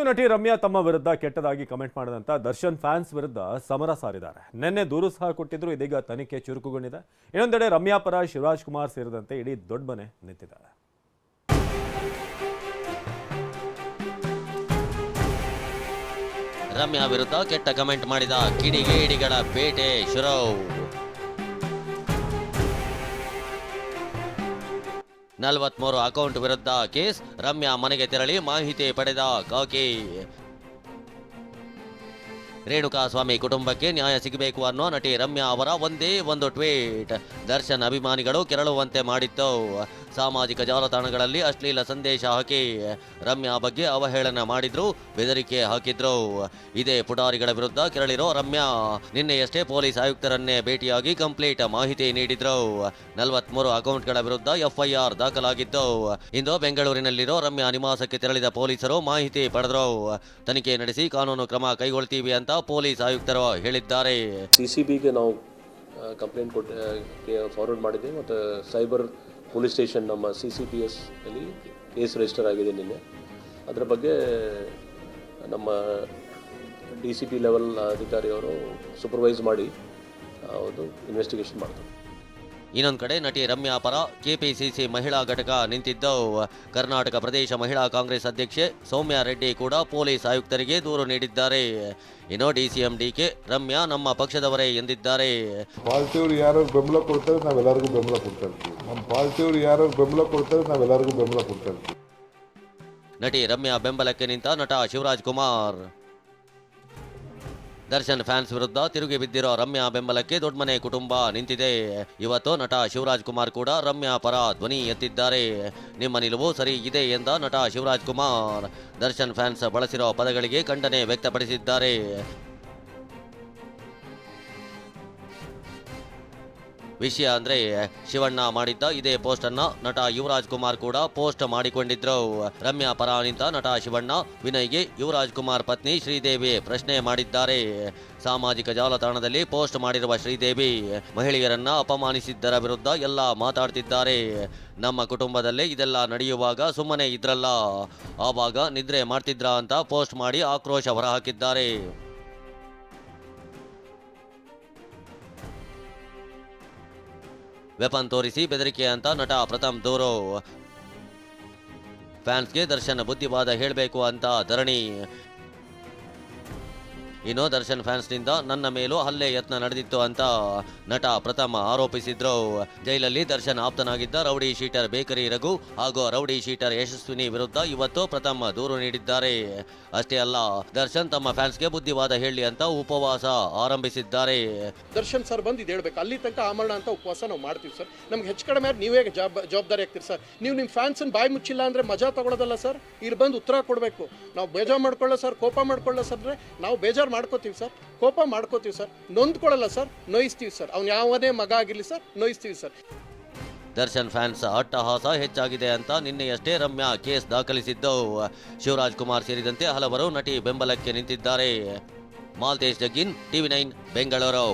ಇನ್ನು ನಟಿ ರಮ್ಯಾ ತಮ್ಮ ವಿರುದ್ಧ ಕೆಟ್ಟದಾಗಿ ಕಮೆಂಟ್ ಮಾಡಿದಂತ ದರ್ಶನ್ ಫ್ಯಾನ್ಸ್ ವಿರುದ್ಧ ಸಮರ ಸಾರಿದ್ದಾರೆ. ನಿನ್ನೆ ದೂರು ಸಹ ಕೊಟ್ಟಿದ್ರು, ಇದೀಗ ತನಿಖೆ ಚುರುಕುಗೊಂಡಿದೆ. ಇನ್ನೊಂದೆಡೆ ರಮ್ಯಾ ಪರ ಶಿವರಾಜ್ ಕುಮಾರ್ ಸೇರಿದಂತೆ ಇಡೀ ದೊಡ್ಡ ಮನೆ ನಿಂತಿದ್ದಾರೆ. ರಮ್ಯಾ ವಿರುದ್ಧ ಕೆಟ್ಟ ಕಮೆಂಟ್ ಮಾಡಿದ ಕಿಡಿಗೇಡಿಗಳ ಬೇಟೆ, ಶುರು. ನಲವತ್ಮೂರು ಅಕೌಂಟ್ ವಿರುದ್ಧ ಕೇಸ್. ರಮ್ಯಾ ಮನೆಗೆ ತೆರಳಿ ಮಾಹಿತಿ ಪಡೆದ ಕಾಕಿ. ರೇಣುಕಾಸ್ವಾಮಿ ಕುಟುಂಬಕ್ಕೆ ನ್ಯಾಯ ಸಿಗಬೇಕು ಅನ್ನೋ ನಟಿ ರಮ್ಯಾ ಅವರ ಒಂದೇ ಒಂದು ಟ್ವೀಟ್. ದರ್ಶನ್ ಅಭಿಮಾನಿಗಳು ಕೆರಳುವಂತೆ ಮಾಡಿತ್ತು. ಸಾಮಾಜಿಕ ಜಾಲತಾಣಗಳಲ್ಲಿ ಅಶ್ಲೀಲ ಸಂದೇಶ ಹಾಕಿ ರಮ್ಯಾ ಬಗ್ಗೆ ಅವಹೇಳನ ಮಾಡಿದ್ರು, ಬೆದರಿಕೆ ಹಾಕಿದ್ರು. ಇದೇ ಪುಟಾರಿಗಳ ವಿರುದ್ಧ ಕೆರಳಿರೋ ರಮ್ಯಾ ನಿನ್ನೆಯಷ್ಟೇ ಪೊಲೀಸ್ ಆಯುಕ್ತರನ್ನೇ ಭೇಟಿಯಾಗಿ ಕಂಪ್ಲೀಟ್ ಮಾಹಿತಿ ನೀಡಿದ್ರು. ನಲವತ್ಮೂರು ಅಕೌಂಟ್ಗಳ ವಿರುದ್ಧ ಎಫ್ಐಆರ್ ದಾಖಲಾಗಿತ್ತು. ಇಂದು ಬೆಂಗಳೂರಿನಲ್ಲಿರೋ ರಮ್ಯಾ ನಿವಾಸಕ್ಕೆ ತೆರಳಿದ ಪೊಲೀಸರು ಮಾಹಿತಿ ಪಡೆದ್ರು. ತನಿಖೆ ನಡೆಸಿ ಕಾನೂನು ಕ್ರಮ ಕೈಗೊಳ್ತೀವಿ ಅಂತ ಪೊಲೀಸ್ ಆಯುಕ್ತರು ಹೇಳಿದ್ದಾರೆ. ಸಿಸಿಬಿಗೆ ನಾವು ಕಂಪ್ಲೇಂಟ್ ಕೊಟ್ಟು ಫಾರ್ವರ್ಡ್ ಮಾಡಿದ್ದೀವಿ ಮತ್ತು ಸೈಬರ್ ಪೊಲೀಸ್ ಸ್ಟೇಷನ್ ನಮ್ಮ ಸಿ ಸಿ ಪಿ ಎಸ್ ಅಲ್ಲಿ ಕೇಸ್ ರಿಜಿಸ್ಟರ್ ಆಗಿದೆ ನಿನ್ನೆ. ಅದರ ಬಗ್ಗೆ ನಮ್ಮ ಡಿ ಸಿ ಪಿ ಲೆವೆಲ್ ಅಧಿಕಾರಿಯವರು ಸೂಪರ್ವೈಸ್ ಮಾಡಿ ಒಂದು ಇನ್ವೆಸ್ಟಿಗೇಷನ್ ಮಾಡ್ತಾರೆ. ಇನ್ನೊಂದು ಕಡೆ ನಟಿ ರಮ್ಯಾ ಪರ ಕೆಪಿಸಿಸಿ ಮಹಿಳಾ ಘಟಕ ನಿಂತಿದ್ದ ಕರ್ನಾಟಕ ಪ್ರದೇಶ ಮಹಿಳಾ ಕಾಂಗ್ರೆಸ್ ಅಧ್ಯಕ್ಷೆ ಸೌಮ್ಯ ರೆಡ್ಡಿ ಕೂಡ ಪೊಲೀಸ್ ಆಯುಕ್ತರಿಗೆ ದೂರು ನೀಡಿದ್ದಾರೆ. ಇನ್ನು ಡಿಸಿಎಂ ಡಿಕೆ ರಮ್ಯಾ ನಮ್ಮ ಪಕ್ಷದವರೇ ಎಂದಿದ್ದಾರೆ. ಪಾರ್ಟಿಯವ್ರು ಯಾರು ಬೆಂಬಲ ಕೊಡ್ತಾರೆ ನಾವೆಲ್ಲರಿಗೂ ಬೆಂಬಲ ಕೊಡ್ತಾ ಇರ್ತೀವಿ. ನಮ್ಮ ಪಾರ್ಟಿಯವ್ರು ಯಾರು ಬೆಂಬಲ ಕೊಡ್ತಾರೆ ನಾವೆಲ್ಲರಿಗೂ ಬೆಂಬಲ ಕೊಡ್ತಾ ಇರ್ತೀವಿ. ನಟಿ ರಮ್ಯಾ ಬೆಂಬಲಕ್ಕೆ ನಿಂತ ನಟ ಶಿವರಾಜ್ ಕುಮಾರ್. ದರ್ಶನ್ ಫ್ಯಾನ್ಸ್ ವಿರುದ್ಧ ತಿರುಗಿ ಬಿದ್ದಿರೋ ರಮ್ಯಾ ಬೆಂಬಲಕ್ಕೆ ದೊಡ್ಡಮನೆ ಕುಟುಂಬ ನಿಂತಿದೆ. ಇವತ್ತು ನಟ ಶಿವರಾಜ್ ಕುಮಾರ್ ಕೂಡ ರಮ್ಯಾ ಪರ ಧ್ವನಿ ಎತ್ತಿದ್ದಾರೆ. ನಿಮ್ಮ ನಿಲುವು ಸರಿ ಇದೆ ಎಂದ ನಟ ಶಿವರಾಜ್ ಕುಮಾರ್. ದರ್ಶನ್ ಫ್ಯಾನ್ಸ್ ಬಳಸಿರೋ ಪದಗಳಿಗೆ ಖಂಡನೆ ವ್ಯಕ್ತಪಡಿಸಿದ್ದಾರೆ. ವಿಷಯ ಅಂದ್ರೆ ಶಿವಣ್ಣ ಮಾಡಿದ್ದ ಇದೇ ಪೋಸ್ಟ್ ಅನ್ನ ನಟ ಯುವರಾಜ್ ಕುಮಾರ್ ಕೂಡ ಪೋಸ್ಟ್ ಮಾಡಿಕೊಂಡಿದ್ರು. ರಮ್ಯಾ ಪರ ನಿಂತ ನಟ ಶಿವಣ್ಣ, ವಿನಯ್ಗೆ ಯುವರಾಜ್ ಕುಮಾರ್ ಪತ್ನಿ ಶ್ರೀದೇವಿ ಪ್ರಶ್ನೆ ಮಾಡಿದ್ದಾರೆ. ಸಾಮಾಜಿಕ ಜಾಲತಾಣದಲ್ಲಿ ಪೋಸ್ಟ್ ಮಾಡಿರುವ ಶ್ರೀದೇವಿ, ಮಹಿಳೆಯರನ್ನ ಅಪಮಾನಿಸಿದ್ದರ ವಿರುದ್ಧ ಎಲ್ಲ ಮಾತಾಡ್ತಿದ್ದಾರೆ. ನಮ್ಮ ಕುಟುಂಬದಲ್ಲಿ ಇದೆಲ್ಲ ನಡೆಯುವಾಗ ಸುಮ್ಮನೆ ಇದ್ರಲ್ಲ. ಆವಾಗ ನಿದ್ರೆ ಮಾಡ್ತಿದ್ರ ಅಂತ ಪೋಸ್ಟ್ ಮಾಡಿ ಆಕ್ರೋಶ ಹೊರಹಾಕಿದ್ದಾರೆ. ವೆಪನ್ ತೋರಿಸಿ ಬೆದರಿಕೆ ಅಂತ ನಟ ಪ್ರಥಮ್ ದೂರು ಫ್ಯಾನ್ಸ್ಗೆ ದರ್ಶನ್ ಬುದ್ಧಿವಾದ ಹೇಳಬೇಕು ಅಂತ ಧರಣಿ. ಇನ್ನು ದರ್ಶನ್ ಫ್ಯಾನ್ಸ್ನಿಂದ ನನ್ನ ಮೇಲೂ ಹಲ್ಲೆ ಯತ್ನ ನಡೆದಿತ್ತು ಅಂತ ನಟ ಪ್ರಥಮ ಆರೋಪಿಸಿದ್ರು. ಜೈಲಲ್ಲಿ ದರ್ಶನ್ ಆಪ್ತನಾಗಿದ್ದ ರೌಡಿ ಶೀಟರ್ ಬೇಕರಿ ರಘು ಹಾಗೂ ರೌಡಿ ಶೀಟರ್ ಯಶಸ್ವಿನಿ ವಿರುದ್ಧ ಇವತ್ತು ಪ್ರಥಮ ದೂರು ನೀಡಿದ್ದಾರೆ. ಅಷ್ಟೇ ಅಲ್ಲ, ದರ್ಶನ್ ತಮ್ಮ ಫ್ಯಾನ್ಸ್ಗೆ ಬುದ್ಧಿವಾದ ಹೇಳಿ ಅಂತ ಉಪವಾಸ ಆರಂಭಿಸಿದ್ದಾರೆ. ದರ್ಶನ್ ಸರ್ ಬಂದು ಹೇಳ್ಬೇಕು. ಅಲ್ಲಿ ತನಕ ಆಮರಣ ಅಂತ ಉಪವಾಸ ನಾವು ಮಾಡ್ತೀವಿ ಸರ್. ನಮ್ಗೆ ಹೆಚ್ಚು ಕಡಿಮೆ ನೀವೇ ಜಾಬ್, ಜವಾಬ್ದಾರಿ ಆಗ್ತೀರಿ ಸರ್? ನೀವು ನಿಮ್ಮ ಫ್ಯಾನ್ಸನ್ನು ಬಾಯಿ ಮುಚ್ಚಿಲ್ಲ ಅಂದರೆ ಮಜಾ ತಗೊಳ್ಳೋದಲ್ಲ ಸರ್? ಇಲ್ಲಿ ಬಂದು ಉತ್ತರ ಕೊಡಬೇಕು. ನಾವು ಬೇಜಾರು ಮಾಡ್ಕೊಳ್ಳೋ ಸರ್, ಕೋಪ ಮಾಡ್ಕೊಳ್ಳೋ ಸರ್ ನಾವು ಬೇಜಾರು ಮಾಡ್ಕೋತೀವಿ ಸರ್. ಕೋಪ ಮಾಡ್ಕೋತೀವಿ ಸರ್. ನೊಂದ್ಕೊಳ್ಳಲ್ಲ ಸರ್. ನೋಯಿಸ್ತೀವಿ ಸರ್. ಅವ್ನು ಯಾವುದೇ ಮಗ ಆಗಿರಲಿ ಸರ್, ನೋಯಿಸ್ತೀವಿ ಸರ್. ದರ್ಶನ್ ಫ್ಯಾನ್ಸ್ ಅಟ್ಟಹಾಸ ಹೆಚ್ಚಾಗಿದೆ ಅಂತ ನಿನ್ನೆಯಷ್ಟೇ ರಮ್ಯಾ ಕೇಸ್ ದಾಖಲಿಸಿದ್ದವು ಶಿವರಾಜ್ ಕುಮಾರ್ ಸೇರಿದಂತೆ ಹಲವರು ನಟಿ ಬೆಂಬಲಕ್ಕೆ ನಿಂತಿದ್ದಾರೆ. Malthesh Jaggin TV nine, Bengaluru.